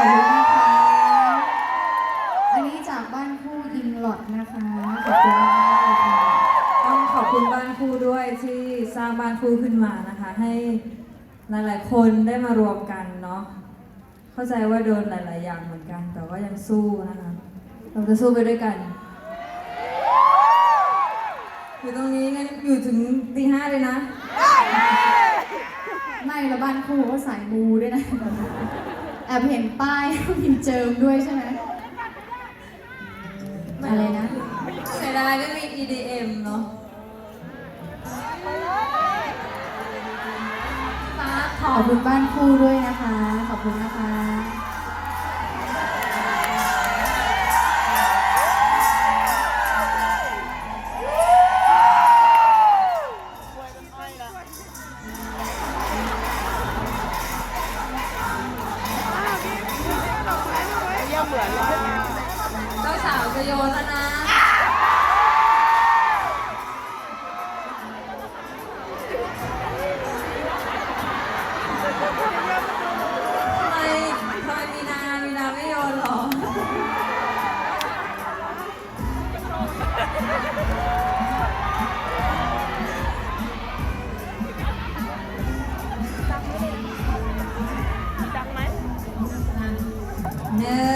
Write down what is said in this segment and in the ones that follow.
อบคุณนะคะ อันนี้จากบ้านคู่ยิงหลอดนะคะ ขอบคุณมากเลยค่ะต้องขอบคุณบ้านคู่ด้วยที่สร้างบ้านคู่ขึ้นมานะคะ ให้หลาย ๆ คนได้มารวมกันเนาะ เข้าใจว่าโดนหลาย ๆ อย่างเหมือนกัน แต่ว่ายังสู้นะคะ เราจะสู้ไปด้วยกัน อยู่ตรงนี้งั้นอยู่ถึงตีห้าเลยนะ ไม่แล้วบ้านคู่ก็สายมูด้วยนะ แอบเห็นป้ายมีเจิมด้วยใช่ไหมอะไรนะเสียดายไม่มี EDM เนาะขอบคุณบ้านคู่ด้วยนะคะ ขอบคุณนะคะ เจ้าสาวจะโยนแล้วนะทำไมทำไมมีนา มีนาไม่โยนหรอห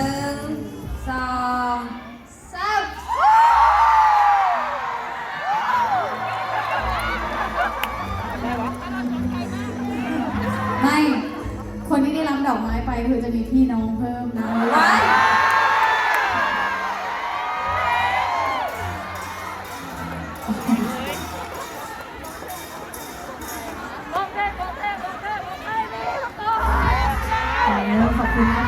คนที่ได้รับดอกไม้ไปคือจะมีพี่น้องเพิ่มนะไว้ขอบคุณนะ